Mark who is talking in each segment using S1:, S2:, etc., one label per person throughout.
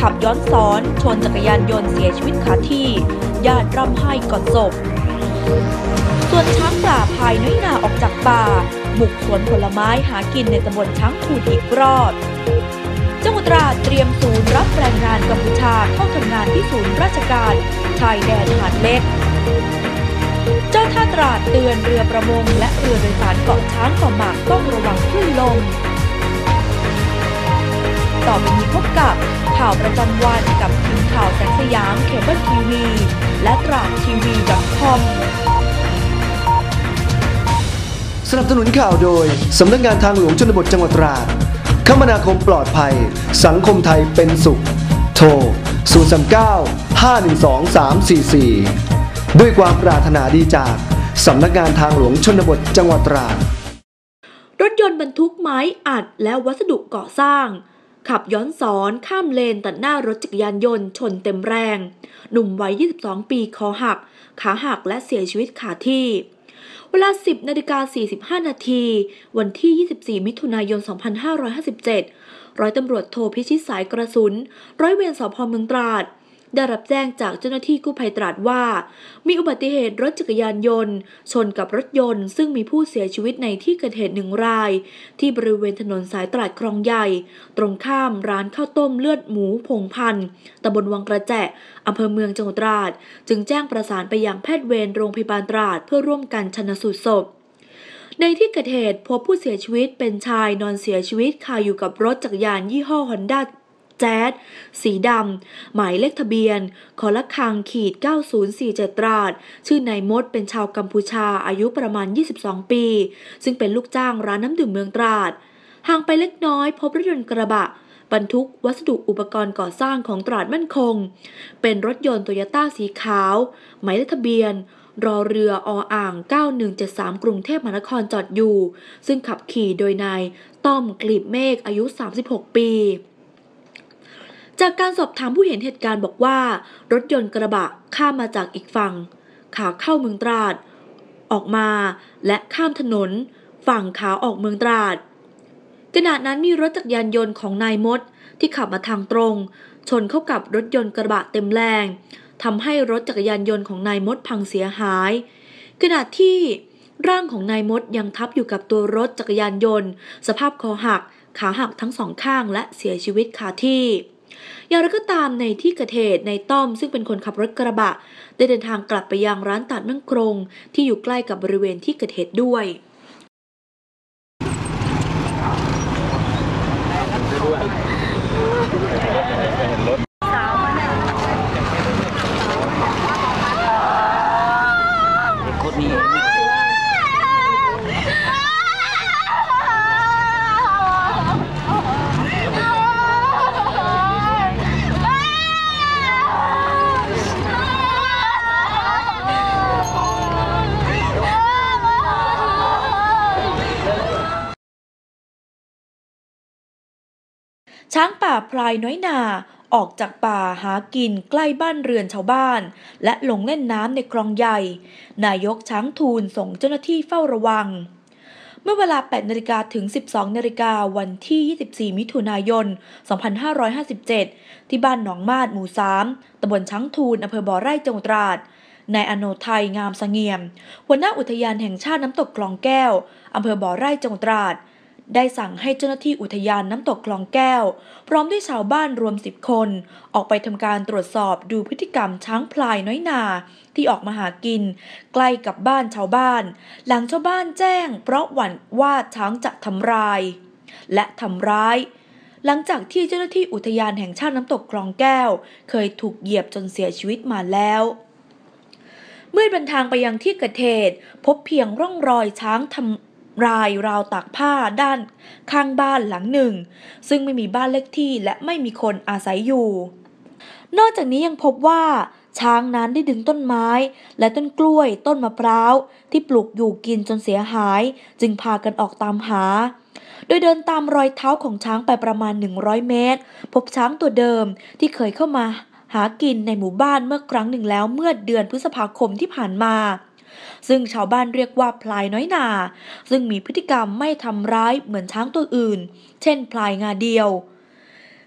S1: ขับย้อนสอน ชนจักรยานยนต์เสียชีวิตคาที่ญาติร่ำไห้ก่อนศพ ส่วนช้างป่าพายน้อยนาออกจากป่า บุกสวนผลไม้หากินในตำบลช้างทูนอีกรอบจังหวัดตราดเตรียมศูนย์รับแรงงานกัมพูชาเข้าทำงานที่ศูนย์ราชการชายแดนหาดเล็ก เจ้าท่าตราดเตือนเรือประมงและเรือโดยสารเกาะช้างเกาะหมากต้องระวังคลื่นลม กับข่าวประจำวันกับทีมข่าวแสงสยามเคเบิลทีวี และตราดทีวี .com
S2: สนับสนุนข่าวโดย สำนักงานทางหลวงชนบทจังหวัดตราด คมนาคมปลอดภัย สังคมไทยเป็นสุข โทร 039 512 344 ด้วยความปรารถนาดีจาก สำนักงานทางหลวงชนบทจังหวัดตราด
S1: รถยนต์บรรทุกไม้อัดและวัสดุก่อสร้าง ขับย้อนสอนข้ามเลนตัดหน้ารถจักรยานยนต์ชนเต็มแรง หนุ่มวัย 22 ปีคอหัก ขาหักและเสียชีวิตขาที่ เวลา 10นาฬิกา45 นาที วันที่ 24 มิถุนายน 2557 ร้อยตำรวจโทพิชิตสายกระสุน ร้อยเวรสพเมืองตราด ได้รับแจ้งจากเจ้าหน้าที่กู้ภัยตราดว่า มีอุบัติเหตุรถจักรยานยนต์ ชนกับรถยนต์ ซึ่งมีผู้เสียชีวิตในที่เกิดเหตุหนึ่งราย ที่บริเวณถนนสายตราดคลองใหญ่ ตรงข้ามร้านข้าวต้มเลือดหมูพงพันธ์ตำบลวังกระแจอำเภอเมืองจังหวัดตราด จึงแจ้งประสานไปยังแพทย์เวรโรงพยาบาลตราดเพื่อร่วมกันชนสูตรศพในที่เกิดเหตุพบผู้เสียชีวิตเป็นชายนอนเสียชีวิตคาอยู่กับรถจักรยานยี่ห้อฮอนด้า แจ๊ดสีดำ หมายเลขทะเบียนขอละคังขีด 9047 ตราด ชื่อนายมดเป็นชาวกัมพูชาอายุประมาณ 22 ปี ซึ่งเป็นลูกจ้างร้านน้ำดื่มเมืองตราด ห่างไปเล็กน้อยพบรถยนต์กระบะ บรรทุกวัสดุอุปกรณ์ก่อสร้างของตราดมั่นคง เป็นรถยนต์โตโยต้าสีขาว หมายเลขทะเบียนรอเรือออ่าง 9173 กรุงเทพมหานครจอดอยู่ ซึ่งขับขี่โดยนายต้อมกลีบเมฆอายุ 36 ปี จากการสอบถามผู้เห็นเหตุการณ์บอกว่า รถยนต์กระบะข้ามมาจากอีกฝั่ง ขาเข้าเมืองตราด ออกมาและข้ามถนน ฝั่งขาออกเมืองตราดขณะนั้นมีรถจักรยานยนต์ของนายมดที่ขับมาทางตรง ชนเข้ากับรถยนต์กระบะเต็มแรงทำให้รถจักรยานยนต์ของนายมดพังเสียหาย ขณะที่ร่างของนายมดยังทับอยู่กับตัวรถจักรยานยนต์ สภาพคอหัก ขาหักทั้งสองข้างและเสียชีวิตคาที่ อย่างไรก็ตามในที่เกิดเหตุในต้อมซึ่งเป็นคนขับรถกระบะ ได้เดินทางกลับไปยังร้านตัดมั่งกรงที่อยู่ใกล้กับบริเวณที่เกิดเหตุด้วย
S3: คนนี้
S1: ช้างป่าพลายน้อยนาออกจากป่าหากินใกล้บ้านเรือนชาวบ้าน และลงเล่นน้ำในคลองใหญ่ นายกช้างทูลส่งเจ้าหน้าที่เฝ้าระวัง เมื่อเวลา 8นาฬิกาถึง 12นาฬิกาวันที่ 24 มิถุนายน 2557 ที่บ้านหนองมาดหมู่ 3ตำบลช้างทูลอำเภอบ่อไร่จังหวัดตราดนายอโนไทยงามสงเงียม หัวหน้าอุทยานแห่งชาติน้ำตกคลองแก้วอำเภอบ่อไร่จังหวัดตราด ได้สั่งให้เจ้าหน้าที่อุทยานน้ำตกคลองแก้ว พร้อมด้วยชาวบ้านรวมสิบคน ออกไปทำการตรวจสอบดูพฤติกรรมช้างพลายน้อยนา ที่ออกมาหากิน ใกล้กับบ้านชาวบ้าน หลังชาวบ้านแจ้ง เพราะหวั่นว่าช้างจะทำลาย และทำร้าย หลังจากที่เจ้าหน้าที่อุทยานแห่งชาติน้ำตกคลองแก้ว เคยถูกเหยียบจนเสียชีวิตมาแล้วเมื่อเดินทางไปยังที่เกิดเหตุพบเพียงร่องรอยช้างทำ รายราวตากผ้าด้านข้างบ้านหลังหนึ่ง ซึ่งไม่มีบ้านเลขที่และไม่มีคนอาศัยอยู่ นอกจากนี้ยังพบว่า ช้างนั้นได้ดึงต้นไม้ และต้นกล้วยต้นมะพร้าว ที่ปลูกอยู่กินจนเสียหาย จึงพากันออกตามหา โดยเดินตามรอยเท้าของช้างไปประมาณ 100 เมตร พบช้างตัวเดิมที่เคยเข้ามาหากินในหมู่บ้านเมื่อครั้งหนึ่งแล้วเมื่อเดือนพฤษภาคมที่ผ่านมา ซึ่งชาวบ้านเรียกว่าพลายน้อยนา ซึ่งมีพฤติกรรมไม่ทำร้ายเหมือนช้างตัวอื่น เช่นพลายงาเดียว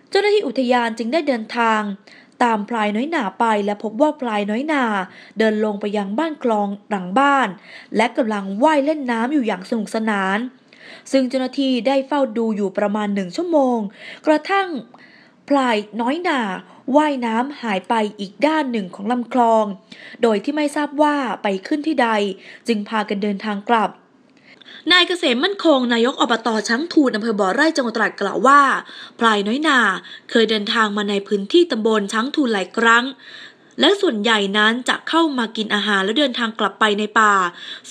S1: เจ้าหน้าที่อุทยานจึงได้เดินทางตามพลายน้อยหนาไปและพบว่าพลายน้อยหนาเดินลงไปยังบ้านคลองหลังบ้าน และกำลังว่ายเล่นน้ำอยู่อย่างสนุกสนาน ซึ่งเจ้าหน้าที่ได้เฝ้าดูอยู่ประมาณหนึ่งชั่วโมง กระทั่ง พลายน้อยหนาว่ายน้ำหายไปอีกด้านหนึ่งของลำคลอง โดยที่ไม่ทราบว่าไปขึ้นที่ใด จึงพากันเดินทางกลับนายเกษมมั่นคงนายกอบตช้างทูนอำเภอบ่อไร่จังหวัดตราดกล่าวว่า พลายน้อยนาเคยเดินทางมาในพื้นที่ตำบลช้างทูนหลายครั้ง และส่วนใหญ่นั้นจะเข้ามากินอาหารแล้วเดินทางกลับไปในป่า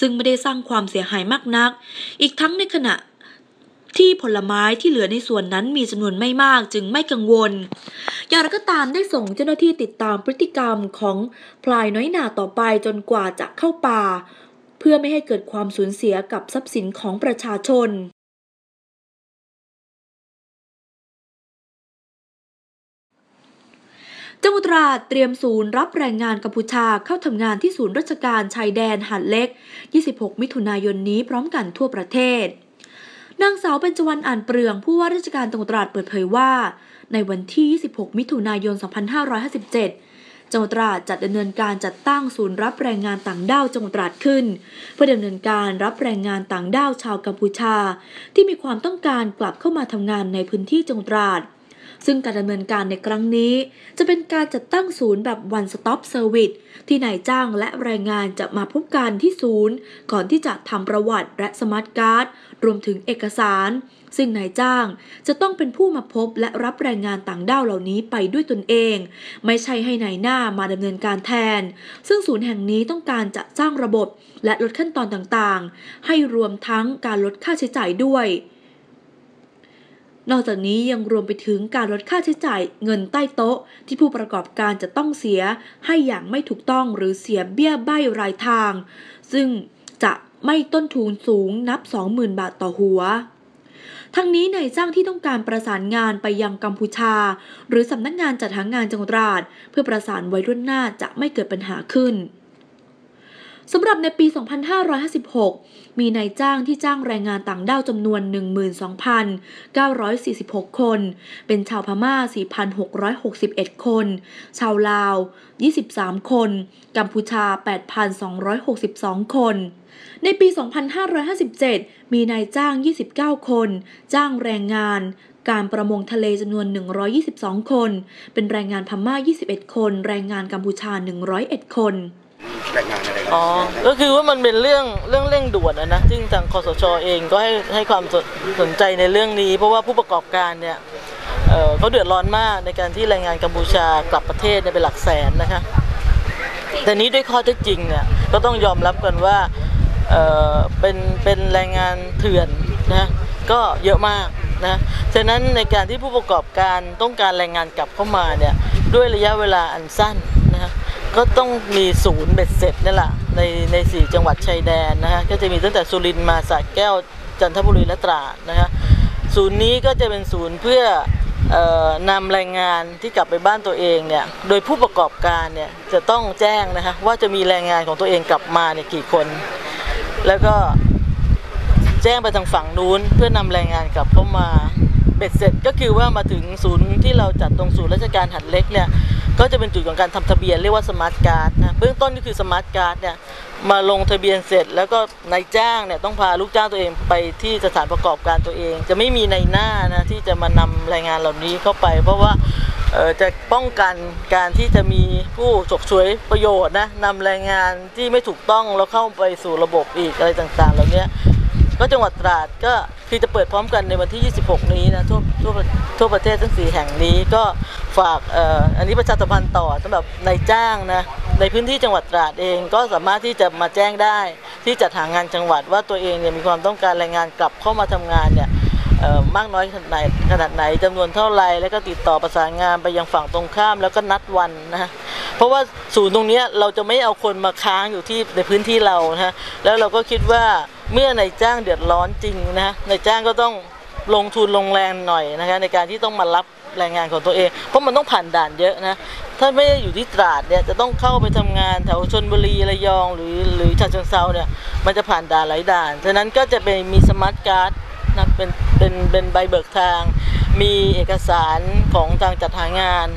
S1: ซึ่งไม่ได้สร้างความเสียหายมากนัก อีกทั้งในขณะ ที่ผลไม้ที่เหลือในส่วนนั้นมีจำนวนไม่มากจึงไม่กังวล อย่างไรก็ตามได้ส่งเจ้าหน้าที่ติดตามพฤติกรรมของพลายน้อยหนาต่อไปจนกว่าจะเข้าป่า เพื่อไม่ให้เกิดความสูญเสียกับทรัพย์สินของประชาชนจังหวัดตราดเตรียมศูนย์รับแรงงานกัมพูชาเข้าทำงานที่ศูนย์ราชการชายแดนหาดเล็ก 26 มิถุนายนนี้พร้อมกันทั่วประเทศ นางสาวเบญจวรรณอ่านเปลืองผู้ว่าราชการจังหวัดตราดเปิดเผยว่า ในวันที่ 26 มิถุนายน 2557 จังหวัดตราดจัดดำเนินการจัดตั้งศูนย์รับแรงงานต่างด้าวจังหวัดตราดขึ้น เพื่อดำเนินการรับแรงงานต่างด้าวชาวกัมพูชา ที่มีความต้องการกลับเข้ามาทำงานในพื้นที่จังหวัดตราด ซึ่งการดำเนินการในครั้งนี้ จะเป็นการจัดตั้งศูนย์แบบ one stop service ที่นายจ้างและแรงงานจะมาพบกันที่ศูนย์ ก่อนที่จะทำประวัติและสมาร์ทการ์ดรวมถึงเอกสาร ซึ่งนายจ้างจะต้องเป็นผู้มาพบและรับแรงงานต่างด้าวเหล่านี้ไปด้วยตนเอง ไม่ใช่ให้นายหน้ามาดำเนินการแทน ซึ่งศูนย์แห่งนี้ต้องการจะสร้างระบบและลดขั้นตอนต่างๆ ให้รวมทั้งการลดค่าใช้จ่ายด้วย นอกจากนี้ยังรวมไปถึงการลดค่าใช้จ่ายเงินใต้โต๊ะ ที่ผู้ประกอบการจะต้องเสียให้อย่างไม่ถูกต้องหรือเสียเบี้ยใบรายทาง ซึ่งจะไม่ต้นทุนสูงนับ 20,000 บาทต่อหัวทั้งนี้นายจ้างที่ต้องการประสานงานไปยังกัมพูชา หรือสำนักงานจัดหางานจังหวัดราดเพื่อประสานไว้ล่วงหน้าจะไม่เกิดปัญหาขึ้น สำหรับในปี 2556 มีนายจ้างที่จ้างแรงงานต่างด้าวจำนวน 12,946 คน เป็นชาวพม่า 4,661 คน ชาวลาว 23 คน กัมพูชา 8,262 คนในปี 2557 มีนายจ้าง 29 คน จ้างแรงงาน การประมงทะเลจำนวน 122 คน เป็นแรงงานพม่า 21 คน แรงงานกัมพูชา 101 คน
S3: แรงงานอะไรกัน
S4: อ๋อ ก็คือว่ามันเป็นเรื่องเรื่องเร่งด่วนนะนะซึ่งทางคอสชเองก็ให้ให้ความสนสนใจในเรื่องนี้ เพราะว่าผู้ประกอบการเนี่ยเอ่อเขาเดือดร้อนมากในการที่แรงงานกัมพูชากลับประเทศเนี่ยเป็นหลักแสนนะคะแต่นี้ด้วยข้อเท็จจริงเนี่ยก็ต้องยอมรับกันว่าเอ่อเป็นเป็นแรงงานเถื่อนนะก็เยอะมากนะฉะนั้นในการที่ผู้ประกอบการต้องการแรงงานกลับเข้ามาเนี่ยด้วยระยะเวลาอันสั้นนะ ก็ต้องมีศูนย์เบ็ดเสร็จนี่แหละในในสี่จังหวัดชายแดนนะฮะก็จะมีตั้งแต่สุรินทร์มาสระแก้วจันทบุรีและตราดนะฮะศูนย์นี้ก็จะเป็นศูนย์เพื่อนำแรงงานที่กลับไปบ้านตัวเองเนี่ยโดยผู้ประกอบการเนี่ยจะต้องแจ้งนะฮะว่าจะมีแรงงานของตัวเองกลับมาเนี่ยกี่คน แล้วก็แจ้งไปทางฝั่งนู้นเพื่อนำแรงงานกลับเข้ามาเบ็ดเสร็จก็คือว่ามาถึงศูนย์ที่เราจัดตรงศูนย์ราชการหัดเล็กเนี่ย ก็จะเป็นจุดของการทำทะเบียนเรียกว่าสมาร์ทการ์ดนะเบื้องต้นก็คือสมาร์ทการ์ดเนี่ยมาลงทะเบียนเสร็จ แล้วก็นายจ้างเนี่ยต้องพาลูกจ้างตัวเองไปที่สถานประกอบการตัวเอง จะไม่มีในหน้านะที่จะมานำแรงงานเหล่านี้เข้าไป เพราะว่าจะป้องกันการที่จะมีผู้ฉกฉวยประโยชน์นะนำแรงงานที่ไม่ถูกต้องแล้วเข้าไปสู่ระบบอีกอะไรต่างๆ เหล่านี้ก็จังหวัดตราดก็คือจะเปิดพร้อมกันในวันที่ 26 นี้นะทั่วทั่วทั่วประเทศทั้ง 4 แห่งนี้ก็ ฝากอ,อันนี้ประชาสัมพันธ์ต่อสำหรับนายจ้างนะในพื้นที่จังหวัดตราดเองก็สามารถที่จะมาแจ้งได้ ที่จัดหางานจังหวัดว่าตัวเองเนี่ยมีความต้องการแรงงานกลับเข้ามาทำงานเนี่ยมากน้อยขนาดไหนขนาดไหนจำนวนเท่าไรแล้วก็ติดต่อประสานงานไปยังฝั่งตรงข้ามแล้วก็นัดวันนะเพราะว่าศูนย์ตรงนี้เราจะไม่เอาคนมาค้างอยู่ที่ในพื้นที่เรานะฮะแล้วเราก็คิดว่าเมื่อนายจ้างเดือดร้อนจริงนะฮะนายจ้างก็ต้องลงทุนลงแรงหน่อยนะคะในการที่ต้องมารับ แรงงานของตัวเอง เพราะมันต้องผ่านด่านเยอะนะ ถ้าไม่ได้อยู่ที่ตราดเนี่ยจะต้องเข้าไปทำงานแถวชนบุรีระยองหรือหรือฉะเชิงเซาเนี่ยมันจะผ่านด่านหลายด่านฉะนั้นก็จะเป็นมีสมาร์ทการ์ดนะเป็นเป็นเป็นใบเบิกทาง มีเอกสารของทางจัดหางาน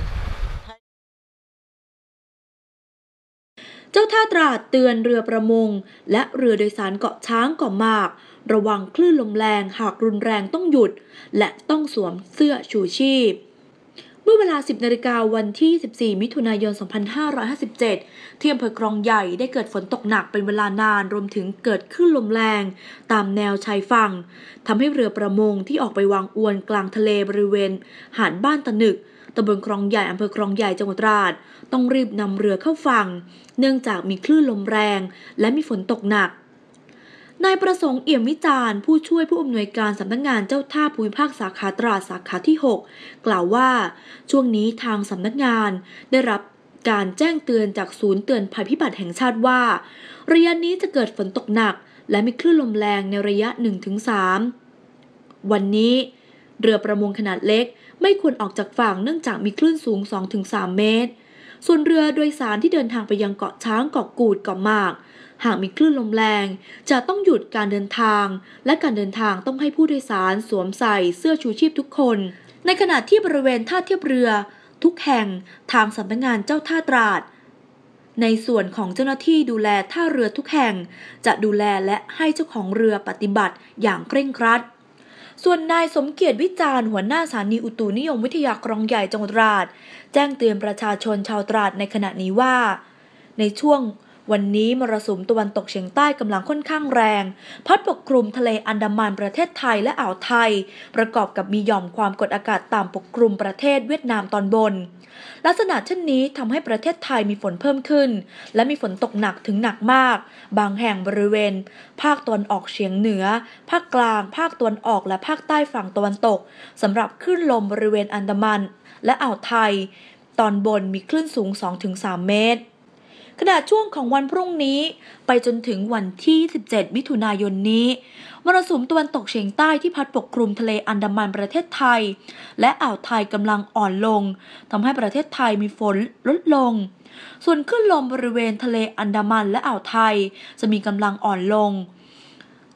S1: เจ้าท่าตราดเตือนเรือประมง และเรือโดยสารเกาะช้างเกาะหมาก ระวังคลื่นลมแรงหากรุนแรงต้องหยุด และต้องสวมเสื้อชูชีพ เมื่อเวลา 10นาฬิกาวันที่ 14 มิถุนายน 2557 ที่อำเภอคลองใหญ่ได้เกิดฝนตกหนักเป็นเวลานานรวมถึงเกิดคลื่นลมแรง ตามแนวชายฝั่งทำให้เรือประมงที่ออกไปวางอวนกลางทะเลบริเวณ หาดบ้านตะนึกตำบลคลองใหญ่อำเภอคลองใหญ่จังหวัดตราด ต้องรีบนำเรือเข้าฝั่ง เนื่องจากมีคลื่นลมแรง และมีฝนตกหนัก นายประสงค์เอี่ยมวิจารณ์ผู้ช่วยผู้อำนวยการสำนักงานเจ้าท่าภูมิภาคสาขาตราดสาขาที่ 6 กล่าวว่า ช่วงนี้ทางสำนักงานได้รับการแจ้งเตือนจากศูนย์เตือนภัยพิบัติแห่งชาติว่า ระยะนี้จะเกิดฝนตกหนัก และมีคลื่นลมแรงในระยะ 1-3 วันนี้ เรือประมงขนาดเล็ก ไม่ควรออกจากฝั่งเนื่องจากมีคลื่นสูง 2-3 เมตร ส่วนเรือโดยสารที่เดินทางไปยังเกาะช้างเกาะกูดเกาะหมาก หากมีคลื่นลมแรง จะต้องหยุดการเดินทาง และการเดินทางต้องให้ผู้โดยสารสวมใส่เสื้อชูชีพทุกคน ในขณะที่บริเวณท่าเทียบเรือ ทุกแห่งทางสำนักงานเจ้าท่าตราด ในส่วนของเจ้าหน้าที่ดูแลท่าเรือทุกแห่ง จะดูแลและให้เจ้าของเรือปฏิบัติอย่างเคร่งครัดส่วนนายสมเกียรติวิจารณ์หัวหน้าสถานีอุตุนิยมวิทยากรองใหญ่จังหวัดตราด แจ้งเตือนประชาชนชาวตราดในขณะนี้ว่า ในช่วง วันนี้มรสุมตะวันตกเฉียงใต้กำลังค่อนข้างแรง พัดปกคลุมทะเลอันดามันประเทศไทยและอ่าวไทย ประกอบกับมีหย่อมความกดอากาศต่ำปกคลุมประเทศเวียดนามตอนบน ลักษณะเช่นนี้ทำให้ประเทศไทยมีฝนเพิ่มขึ้น และมีฝนตกหนักถึงหนักมาก บางแห่งบริเวณ ภาคตะวันออกเฉียงเหนือ ภาคกลาง ภาคตะวันออกและภาคใต้ฝั่งตะวันตกสำหรับคลื่นลมบริเวณอันดามัน และอ่าวไทย ตอนบนมีคลื่นสูง 2-3 เมตร ขณะช่วงของวันพรุ่งนี้ ไปจนถึงวันที่ 17 มิถุนายนนี้ มรสุมตะวันตกเฉียงใต้ที่พัดปกคลุมทะเลอันดามันประเทศไทย และอ่าวไทยกำลังอ่อนลงทำให้ประเทศไทยมีฝนลดลง ส่วนคลื่นลมบริเวณทะเลอันดามันและอ่าวไทย จะมีกำลังอ่อนลง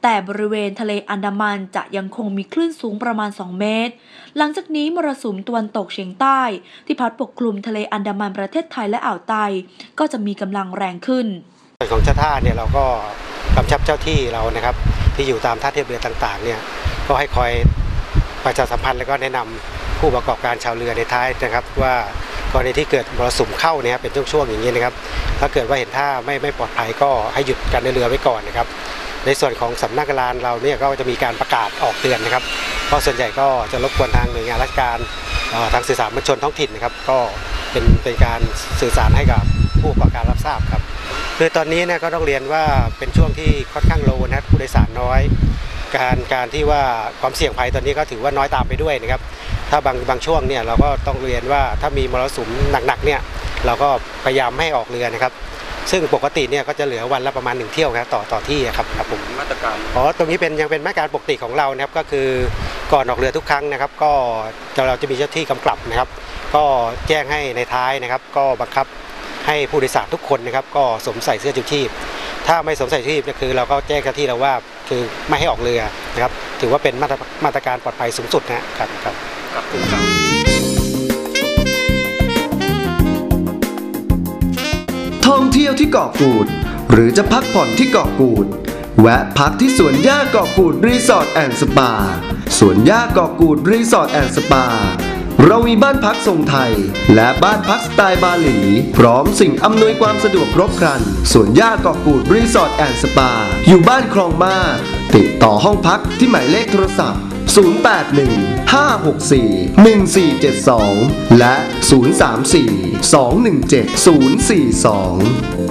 S1: แต่บริเวณทะเลอันดามันจะยังคงมีคลื่นสูงประมาณ 2 เมตร หลังจากนี้มรสุมตะวันตกเฉียงใต้ ที่พัดปกคลุมทะเลอันดามันประเทศไทยและอ่าวไทยก็จะมีกำลังแรงขึ้น
S3: ส่วนของเจ้าท่าเนี่ยเราก็กำชับเจ้าที่เรานะครับที่อยู่ตามท่าเทียบเรือต่างๆเนี่ยก็ให้คอยประชาสัมพันธ์แล้วก็แนะนำผู้ประกอบการชาวเรือในท้ายนะครับ ว่ากรณีที่เกิดมรสุมเข้าเนี่ยเป็นช่วงๆอย่างนี้นะครับ ถ้าเกิดว่าเห็นท่าไม่ไม่ปลอดภัยก็ให้หยุดการเดินเรือไว้ก่อนนะครับ ในส่วนของสำนักงานเราเนี่ยก็จะมีการประกาศออกเตือนนะครับเพราะส่วนใหญ่ก็จะรบกวนทางหน่วยงานราชการทางสื่อสารมวลชนท้องถิ่นนะครับ ก็เป็นเป็นการสื่อสารให้กับผู้ประกอบการรับทราบครับ คือตอนนี้เนี่ยก็ต้องเรียนว่าเป็นช่วงที่ค่อนข้างโลนะครับผู้โดยสารน้อย การการที่ว่าความเสี่ยงภัยตอนนี้ก็ถือว่าน้อยตามไปด้วยนะครับ ถ้าบางบางช่วงเนี่ยเราก็ต้องเรียนว่าถ้ามีมรสุมหนักๆเนี่ยเราก็พยายามไม่ให้ออกเรือนะครับ ซึ่งปกติเนี่ยก็จะเหลือวันละประมาณหนึ่งเที่ยวครับต่อต่อที่ครับครับผม
S5: มาตรการ
S3: อ๋อตรงนี้เป็นยังเป็นมาตรการปกติของเรานะครับก็คือก่อนออกเรือทุกครั้งนะครับ ก็เราจะมีเจ้าที่กำกับนะครับ ก็แจ้งให้ในท้ายนะครับ ก็บังคับให้ผู้โดยสารทุกคนนะครับก็สวมใส่เสื้อชูชีพ ถ้าไม่สวมใส่ชูชีพเนี่ยคือ เราก็แจ้งเจ้าที่เราว่าคือไม่ให้ออกเรือนะครับ ถือว่าเป็นมาตรมาตรการปลอดภัยสูงสุดนะครับครับ
S5: กับกลุ่มกับ
S2: ท่องเที่ยวที่เกาะกูด หรือจะพักผ่อนที่เกาะกูด แวะพักที่สวนหญ้าเกาะกูดรีสอร์ทแอนด์สปา สวนหญ้าเกาะกูดรีสอร์ทแอนด์สปา เรามีบ้านพักทรงไทย และบ้านพักสไตล์บาหลี พร้อมสิ่งอำนวยความสะดวกครบครัน สวนหญ้าเกาะกูดรีสอร์ทแอนด์สปา อยู่บ้านคลองมาติดต่อห้องพักที่หมายเลขโทรศัพท์ 081 564 1472 และ 034 217 042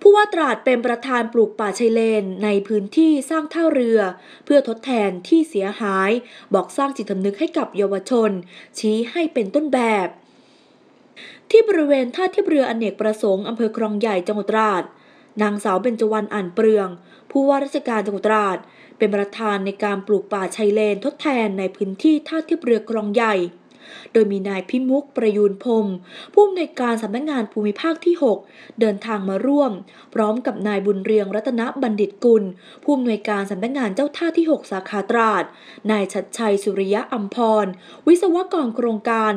S1: ผู้ว่าตราดเป็นประธานปลูกป่าชายเลน ในพื้นที่สร้างท่าเรือ เพื่อทดแทนที่เสียหาย บอกสร้างจิตสำนึกให้กับเยาวชน ชี้ให้เป็นต้นแบบ ที่บริเวณท่าเทียบเรืออเนกประสงค์อำเภอคลองใหญ่จังหวัดตราดนางสาวเบญจวรรณอ่านเปลือง ผู้ว่าราชการจังหวัดตราด เป็นประธานในการปลูกป่าชายเลนทดแทนในพื้นที่ท่าเทียบเรือคลองใหญ่ โดยมีนายพิมุกประยูนพรมผู้อำนวยการสำนักงานภูมิภาคที่ 6 เดินทางมาร่วม พร้อมกับนายบุญเรียงรัตนบัณฑิตกุล ผู้อำนวยการสำนักงานเจ้าท่าที่ 6 สาขาตราด นายชัดชัยสุริยะอัมพร วิศวกรโครงการ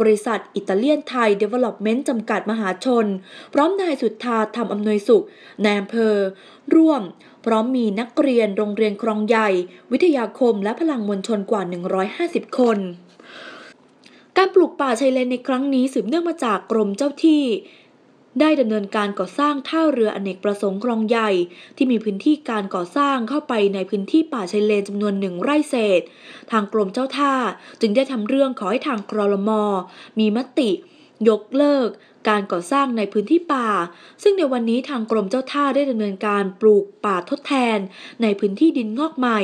S1: บริษัทอิตาเลียนไทยเดเวล็อปเมนต์จำกัดมหาชน พร้อมนายสุทธาทำอำนวยสุขนายอำเภอ ร่วม พร้อมมีนักเรียนโรงเรียนครองใหญ่ วิทยาคมและพลังมวลชนกว่า 150 คนการปลูกป่าชายเลนในครั้งนี้สืบเนื่องมาจากกรมเจ้าที่ ได้ดำเนินการก่อสร้างท่าเรืออเนกประสงค์คลองใหญ่ ที่มีพื้นที่การก่อสร้างเข้าไปในพื้นที่ป่าชายเลนจำนวนหนึ่งไร่เศษ ทางกรมเจ้าท่าจึงได้ทำเรื่องขอให้ทางกรลมมีมติ ยกเลิก การก่อสร้างในพื้นที่ป่า ซึ่งในวันนี้ทางกรมเจ้าท่าได้ดำเนินการปลูกป่าทดแทน ในพื้นที่ดินงอกใหม่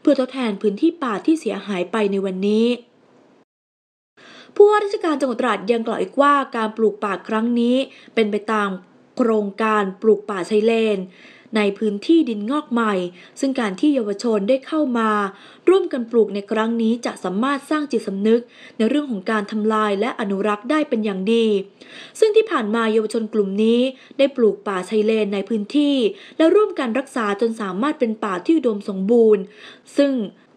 S1: เพื่อทดแทนพื้นที่ป่าที่เสียหายไปในวันนี้ผู้ว่าราชการจังหวัดตราดยังกล่าวอีกว่าการปลูกป่าครั้งนี้ เป็นไปตามโครงการปลูกป่าชายเลน ในพื้นที่ดินงอกใหม่ ซึ่งการที่เยาวชนได้เข้ามา ร่วมกันปลูกในครั้งนี้จะสามารถสร้างจิตสำนึก ในเรื่องของการทำลายและอนุรักษ์ได้เป็นอย่างดี ซึ่งที่ผ่านมาเยาวชนกลุ่มนี้ได้ปลูกป่าชายเลนในพื้นที่ และร่วมกันรักษาจนสามารถเป็นป่าที่อุดมสมบูรณ์ ซึ่ง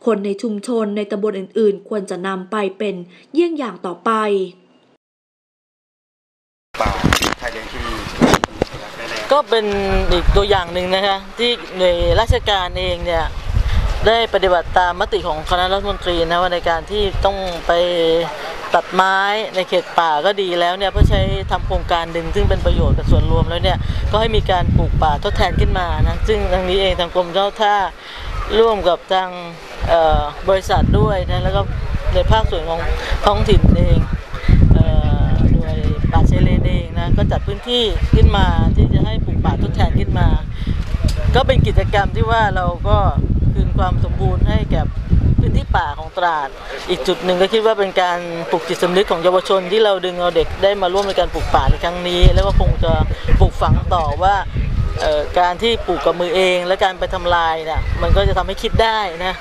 S1: คนในชุมชนในตำบลอื่น ๆ ควรจะนำไปเป็นเยี่ยงอย่างต่อไป
S5: ป่า
S4: ก็เป็นอีกตัวอย่างหนึ่งนะคะที่หน่วยราชการเองเนี่ยได้ปฏิบัติตามมติของคณะรัฐมนตรีนะว่าในการที่ต้องไปตัดไม้ในเขตป่าก็ดีแล้วเนี่ยเพื่อใช้ทำโครงการหนึ่งซึ่งเป็นประโยชน์กับส่วนรวมแล้วเนี่ยก็ให้มีการปลูกป่าทดแทนขึ้นมานะซึ่งทางนี้เองทางกรมเจ้าท่าร่วมกับทางบริษัทด้วยนะแล้วก็ในภาคส่วนของท้องถิ่นเอง เอ่อโดยป่าชายเล นะก็จัดพื้นที่ขึ้นมาที่จะให้ปลูกป่าทดแทนขึ้นมา ก็เป็นกิจกรรมที่ว่าเราก็คืนความสมบูรณ์ให้แก่พื้นที่ป่าของตราด อีกจุดหนึ่งก็คิดว่าเป็นการปลูกจิตสำนึกของเยาวชนที่เราดึงเอาเด็กได้มาร่วมในการปลูกป่าในครั้งนี้ แล้วก็คงจะปลูกฝังต่อว่าการที่ปลูกกับมือเองและการไปทำลายเนี่ยมันก็จะทำให้คิดได้นะ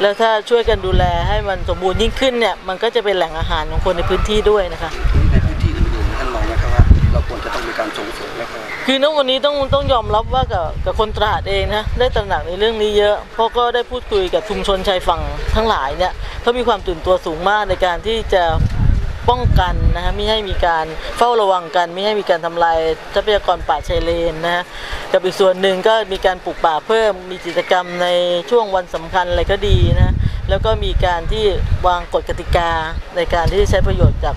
S4: แล้วถ้าช่วยกันดูแลให้มันสมบูรณ์ยิ่งขึ้นเนี่ยมันก็จะเป็นแหล่งอาหารของคนในพื้นที่ด้วยนะคะ
S5: การส่งเสริมแล้วก็
S4: คือณวันนี้ต้องต้องยอมรับว่ากับกับคนตราดเองนะได้ตระหนักในเรื่องนี้เยอะ เพราะก็ได้พูดคุยกับชุมชนชายฝั่งทั้งหลายเนี่ยเขามีความตื่นตัวสูงมากในการที่จะ ป้องกันนะฮะไม่ให้มีการเฝ้าระวังกัน ไม่ให้มีการทำลายทรัพยากรป่าชายเลนนะฮะกับอีกส่วนหนึ่งก็มีการปลูกป่าเพิ่มมีกิจกรรมในช่วงวันสำคัญอะไรก็ดีนะแล้วก็มีการที่วางกฎกติกาในการที่ใช้ประโยชน์จาก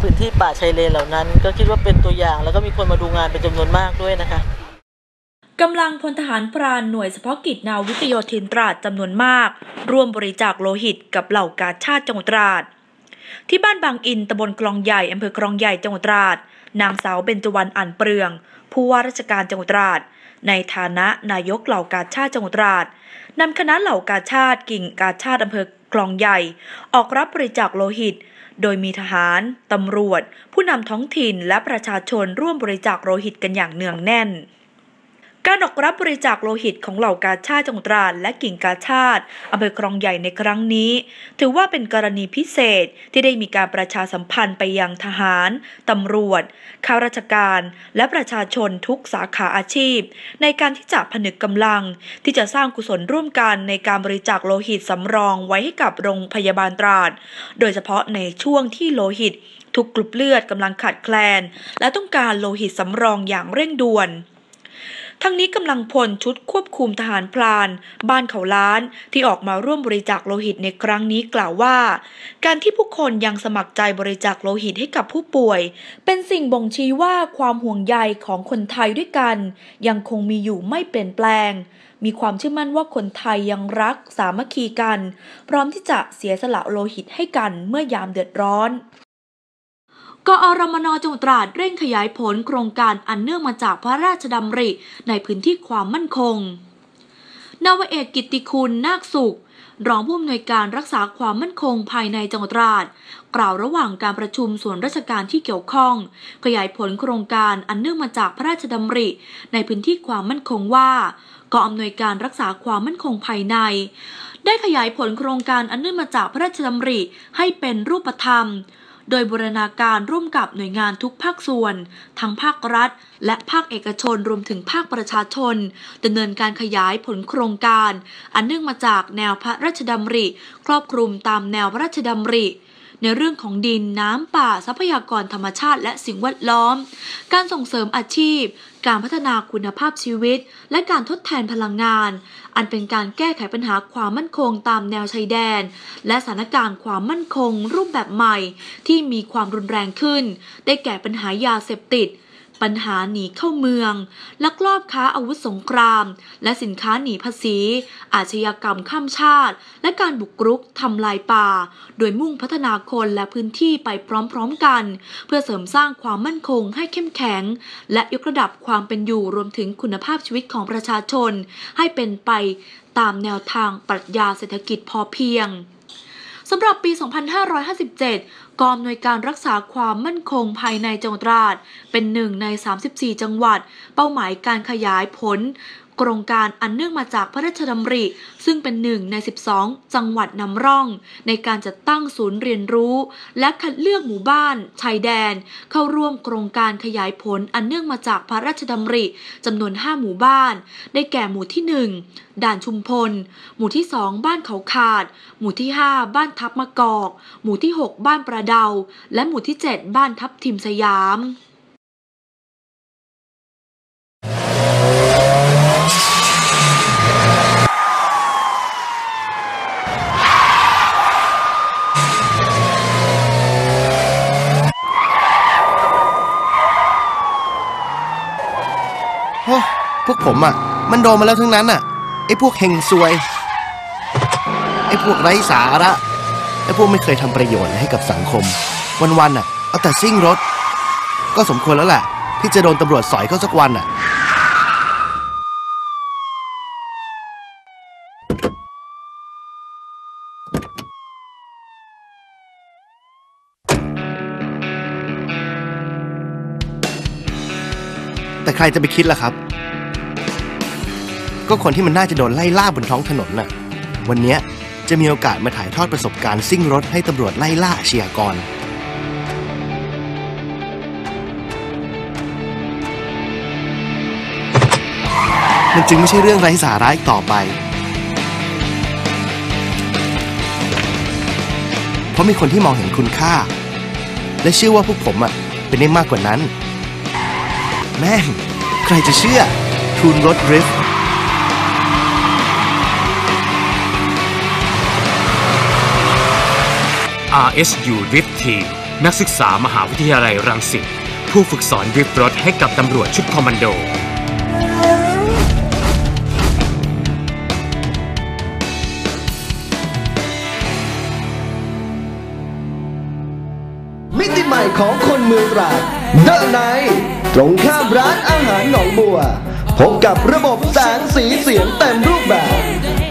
S4: พื้นที่ป่าชายเลนเหล่านั้น ก็คิดว่าเป็นตัวอย่าง แล้วก็มีคนมาดูงานเป็นจำนวนมากด้วยนะคะ
S1: กำลังพลทหารพรานหน่วยเฉพาะกิจนาวิกโยธินตราดจำนวนมาก ร่วมบริจาคโลหิตกับเหล่ากาชาติจังหวัดตราด ที่บ้านบางอินตำบลคลองใหญ่อำเภอคลองใหญ่จังหวัดตราด นางสาวเบญจวรรณอ่านเปลือง ผู้ว่าราชการจังหวัดตราด ในฐานะนายกเหล่ากาชาติจังหวัดตราดนำคณะเหล่ากาชาติกิ่งกาชาติอำเภอคลองใหญ่ ออกรับบริจาคโลหิต โดยมีทหาร ตำรวจ ผู้นำท้องถิ่นและประชาชนร่วมบริจาคโลหิตกันอย่างเนืองแน่น การออกรับบริจาคโลหิตของเหล่ากาชาติจังหวัดตราดและกิ่งกาชาติอำเภอคลองใหญ่ในครั้งนี้ ถือว่าเป็นกรณีพิเศษที่ได้มีการประชาสัมพันธ์ไปยังทหาร ตำรวจ ข้าราชการ และประชาชนทุกสาขาอาชีพ ในการที่จะผนึกกำลัง ที่จะสร้างกุศลร่วมกันในการบริจาคโลหิตสำรองไว้ให้กับโรงพยาบาลตราด โดยเฉพาะในช่วงที่โลหิต ทุกกลุ่มเลือดกำลังขาดแคลน และต้องการโลหิตสำรองอย่างเร่งด่วน ทั้งนี้กำลังพลชุดควบคุมทหารพลาน บ้านเขาล้านที่ออกมาร่วมบริจาคโลหิตในครั้งนี้กล่าวว่า การที่ผู้คนยังสมัครใจบริจาคโลหิตให้กับผู้ป่วย เป็นสิ่งบ่งชี้ว่าความห่วงใยของคนไทยด้วยกัน ยังคงมีอยู่ไม่เปลี่ยนแปลง มีความเชื่อมั่นว่าคนไทยยังรักสามัคคีกัน พร้อมที่จะเสียสละโลหิตให้กันเมื่อยามเดือดร้อน กอรมนจังหวัดตราดเร่งขยายผลโครงการอันเนื่องมาจากพระราชดำริในพื้นที่ความมั่นคง นาวเอกกิตติคุณนาคสุข รองผู้อำนวยการรักษาความมั่นคงภายในจังหวัดตราดกล่าวระหว่างการประชุมส่วนราชการที่เกี่ยวข้อง ขยายผลโครงการอันเนื่องมาจากพระราชดำริ ในพื้นที่ความมั่นคงว่ากองอำนวยการรักษาความมั่นคงภายใน ได้ขยายผลโครงการอันเนื่องมาจากพระราชดำริให้เป็นรูปธรรม โดยบูรณาการร่วมกับหน่วยงานทุกภาคส่วน ทั้งภาครัฐ และภาคเอกชนรวมถึงภาคประชาชนดำเนินการขยายผลโครงการ อันเนื่องมาจากแนวพระราชดำริ ครอบคลุมตามแนวพระราชดำริในเรื่องของดินน้ำป่าทรัพยากรธรรมชาติและสิ่งแวดล้อม การส่งเสริมอาชีพ การพัฒนาคุณภาพชีวิต และการทดแทนพลังงาน อันเป็นการแก้ไขปัญหาความมั่นคงตามแนวชายแดน และสถานการณ์ความมั่นคงรูปแบบใหม่ ที่มีความรุนแรงขึ้น ได้แก่ปัญหายาเสพติด ปัญหาหนีเข้าเมือง ลักลอบค้าอาวุธสงคราม และสินค้าหนีภาษี อาชญากรรมข้ามชาติ และการบุกรุกทำลายป่า โดยมุ่งพัฒนาคนและพื้นที่ไปพร้อมๆกัน เพื่อเสริมสร้างความมั่นคงให้เข้มแข็ง และยกระดับความเป็นอยู่รวมถึงคุณภาพชีวิตของประชาชน ให้เป็นไปตามแนวทางปรัชญาเศรษฐกิจพอเพียง สำหรับปี 2557 กองอำนวยการรักษาความมั่นคงภายในจังหวัดตราด เป็นหนึ่งใน 34 จังหวัด เป้าหมายการขยายผล โครงการอันเนื่องมาจากพระราชดำริ ซึ่งเป็นหนึ่งใน 12 จังหวัดนำร่อง ในการจัดตั้งศูนย์เรียนรู้ และคัดเลือกหมู่บ้านชายแดน เข้าร่วมโครงการขยายผลอันเนื่องมาจากพระราชดำริจำนวน 5 หมู่บ้าน ได้แก่หมู่ที่ 1 ด่านชุมพล หมู่ที่ 2 บ้านเขาขาด หมู่ที่ 5 บ้านทับมะกอก หมู่ที่ 6 บ้านประเดา และหมู่ที่ 7 บ้านทับทิมสยาม
S6: พวกผมอะ มันโดนมาแล้วทั้งนั้นอะไอ้พวกเฮงซวยไอ้พวกไร้สาระไอ้พวกไม่เคยทำประโยชน์ให้กับสังคม วันๆอะเอาแต่ซิ่งรถ ก็สมควรแล้วแหละที่จะโดนตำรวจสอยเข้าสักวันอะแต่ใครจะไปคิดล่ะครับ ก็คนที่มันน่าจะโดนไล่ล่าบนท้องถนนน่ะ วันนี้จะมีโอกาสมาถ่ายทอดประสบการณ์ซิ่งรถให้ตำรวจไล่ล่าอาชญากร มันจึงไม่ใช่เรื่องไร้สาระอีกต่อไป เพราะมีคนที่มองเห็นคุณค่า และเชื่อว่าพวกผมอะเป็นได้มากกว่านั้น แม่ง ใครจะเชื่อทุนรถดริฟต์
S7: RSU Drift Team นักศึกษามหาวิทยาลัยรังสิตผู้ฝึกสอนดริฟต์รถให้กับตำรวจชุดคอมมานโด
S2: มิติใหม่ของคนเมืองตราดเดอะไนตรงข้ามร้านอาหารหนองบัว พบกับระบบแสงสีเสียงเต็มรูปแบบ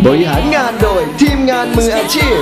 S2: บริหารงานโดยทีมงานมืออาชีพ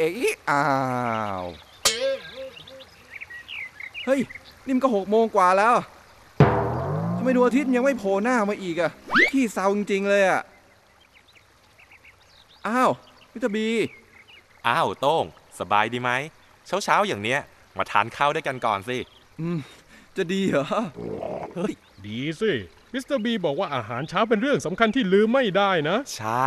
S8: เอ๊ะอ้าว เฮ้ย นี่มันก็หกโมงกว่าแล้วทำไมดวงอาทิตย์ยังไม่โผล่หน้ามาอีกอะขี้เศร้าจริง ๆ เลยอะอ้าวมิสเตอร์บี
S9: อ้าวโต้ง สบายดีไหม เช้าเช้าๆอย่างเนี้ย มาทานข้าวด้วยกันก่อนสิ
S8: อืม จะดีเหรอ
S9: เฮ้ย
S10: ดีสิ มิสเตอร์บีบอกว่าอาหารเช้าเป็นเรื่องสำคัญที่ลืมไม่ได้นะ
S9: ใช่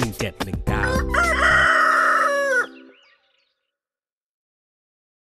S11: 1719